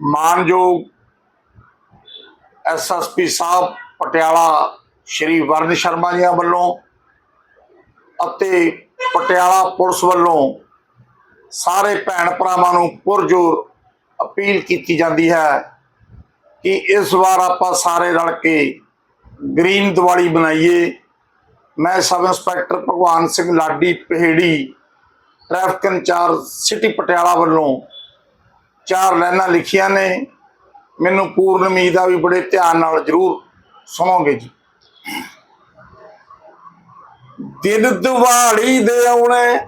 ਮਾਨਯੋਗ ਐਸਐਸਪੀ ਸਾਹਿਬ ਪਟਿਆਲਾ ਸ਼੍ਰੀ ਵਰਨ ਸ਼ਰਮਾ ਜੀ ਵੱਲੋਂ ਅਤੇ ਪਟਿਆਲਾ ਪੁਲਿਸ ਵੱਲੋਂ ਸਾਰੇ ਭੈਣ ਭਰਾਵਾਂ ਨੂੰ ਪੁਰਜੋਰ ਅਪੀਲ ਕੀਤੀ ਜਾਂਦੀ ਹੈ ਕਿ ਇਸ ਵਾਰ ਆਪਾਂ ਸਾਰੇ ਰਲ ਕੇ ਗ੍ਰੀਨ ਦੀਵਾਲੀ ਬਣਾਈਏ ਮੈਂ sub inspector Bhagwan Singh Ladi Paheri, traffic incharge city Patiala ਵੱਲੋਂ ਚਾਰ ਲਾਈਨਾਂ ਲਿਖੀਆਂ ਨੇ। ਮੈਨੂੰ ਪੂਰਨ ਉਮੀਦ ਆ ਵੀ ਬੜੇ ਧਿਆਨ ਨਾਲ ਜ਼ਰੂਰ ਸੁਣੋਗੇ ਜੀ। ਦਿਨ ਦੀਵਾਲੀ ਦੇ ਆਉਣੇ,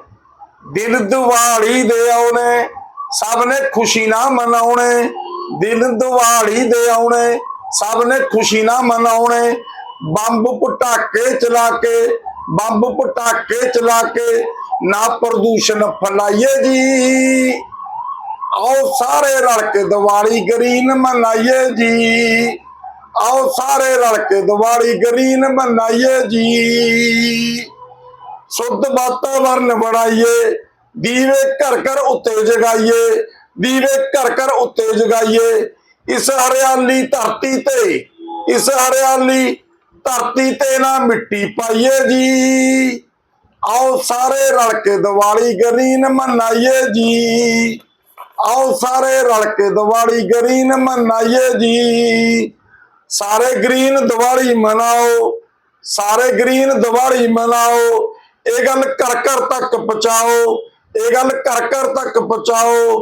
ਦਿਨ ਦੀਵਾਲੀ ਦੇ ਆਉਣੇ, ਸਭ ਨੇ ਖੁਸ਼ੀ ਨਾ ਮਨਾਉਣੇ। ਦਿਨ ਦੀਵਾਲੀ ਦੇ ਆਉਣੇ, ਸਭ ਨੇ ਖੁਸ਼ੀ ਨਾ ਮਨਾਉਣੇ। ਬੰਬ ਪਟਾਕੇ ਚਲਾ ਕੇ, ਬੰਬ ਪਟਾਕੇ ਚਲਾ ਕੇ ਨਾ ਪ੍ਰਦੂਸ਼ਣ ਫੈਲਾਈਏ ਜੀ। ਸਾਰੇ ਰਲ ਕੇ ਦੀਵਾਲੀ ਗਰੀਨ ਮਨਾਈਏ ਜੀ। ਆਓ ਸਾਰੇ ਰਲ ਕੇ ਦੀਵਾਲੀ ਗਰੀਨ ਮਨਾਈਏ ਜੀ। ਸ਼ੁੱਧ ਵਾਤਾਵਰਨ ਬਣਾਈਏ, ਦੀਵੇ ਘਰ ਘਰ ਉੱਤੇ ਜਗਾਈਏ, ਦੀਵੇ ਘਰ ਘਰ ਉੱਤੇ ਜਗਾਈਏ। ਇਸ ਹਰਿਆਲੀ ਧਰਤੀ ਤੇ, ਇਸ ਹਰਿਆਲੀ ਧਰਤੀ ਤੇ ਨਾ ਮਿੱਟੀ ਪਾਈਏ ਜੀ। ਆਓ ਸਾਰੇ ਰਲ ਕੇ ਦੀਵਾਲੀ ਗਰੀਨ ਮਨਾਈਏ ਜੀ। ਆਓ ਸਾਰੇ ਰਲ ਕੇ ਦੀਵਾਲੀ ਗਰੀਨ ਮਨਾਈਏ ਜੀ। ਸਾਰੇ ਗ੍ਰੀਨ ਦੀਵਾਲੀ ਮਨਾਓ, ਸਾਰੇ ਗ੍ਰੀਨ ਦੀਵਾਲੀ ਮਨਾਓ। ਇਹ ਗੱਲ ਘਰ ਘਰ ਤੱਕ ਪਹੁੰਚਾਓ, ਇਹ ਗੱਲ ਘਰ ਘਰ ਤੱਕ ਪਹੁੰਚਾਓ।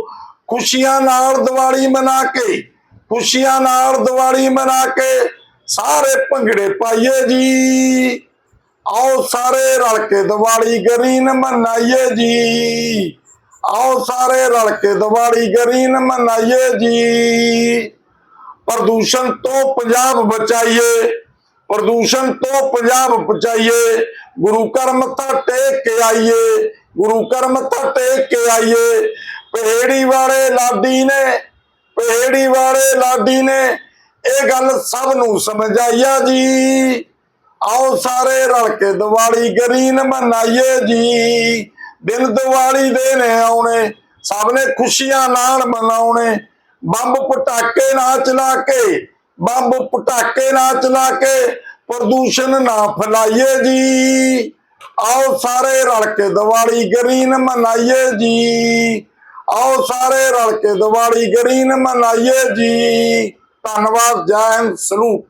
ਖੁਸ਼ੀਆਂ ਨਾਲ ਦੀਵਾਲੀ ਮਨਾ ਕੇ, ਖੁਸ਼ੀਆਂ ਨਾਲ ਦੀਵਾਲੀ ਮਨਾ ਕੇ ਸਾਰੇ ਭੰਗੜੇ ਪਾਈਏ ਜੀ। ਆਓ ਸਾਰੇ ਰਲ ਕੇ ਦੀਵਾਲੀ ਗਰੀਨ ਮਨਾਈਏ ਜੀ। ਆਓ ਸਾਰੇ ਰਲ ਕੇ ਦੀਵਾਲੀ ਗਰੀਨ ਮਨਾਈਏ ਜੀ। ਪ੍ਰਦੂਸ਼ਣ ਤੋਂ ਪੰਜਾਬ ਬਚਾਈਏ, ਪ੍ਰਦੂਸ਼ਣ ਤੋਂ ਪੰਜਾਬ ਬਚਾਈਏ। ਗੁਰੂ ਘਰ ਮੱਥਾ ਟੇਕ ਕੇ ਆਈਏ, ਗੁਰੂ ਘਰ ਮੱਥਾ ਟੇਕ ਕੇ ਆਈਏ। ਪਹੇੜੀ ਵਾਲੇ ਲਾਡੀ ਨੇ, ਪਹਿੜੀ ਵਾਲੇ ਲਾਡੀ ਨੇ ਇਹ ਗੱਲ ਸਭ ਨੂੰ ਸਮਝਾਈਆ ਜੀ। ਆਓ ਸਾਰੇ ਰਲ ਕੇ ਦੀਵਾਲੀ ਗਰੀਨ ਮਨਾਈਏ ਜੀ। ਦਿਨ ਦੀਵਾਲੀ ਦੇ ਨੇ ਆਉਣੇ, ਸਭ ਨੇ ਖੁਸ਼ੀਆਂ ਨਾਲ ਮਨਾਉਣੇ। ਬੰਬ ਪਟਾਕੇ ਨਾ ਚਲਾ ਕੇ, ਬੰਬ ਪਟਾਕੇ ਨਾ ਚਲਾ ਕੇ ਪ੍ਰਦੂਸ਼ਣ ਨਾ ਫੈਲਾਈਏ ਜੀ। ਆਓ ਸਾਰੇ ਰਲ ਕੇ ਦੀਵਾਲੀ ਗਰੀਨ ਮਨਾਈਏ ਜੀ। ਆਓ ਸਾਰੇ ਰਲ ਕੇ ਦੀਵਾਲੀ ਗਰੀਨ ਮਨਾਈਏ ਜੀ। ਧੰਨਵਾਦ, ਜੈ ਹਿੰਦ, ਸਲੂਟ।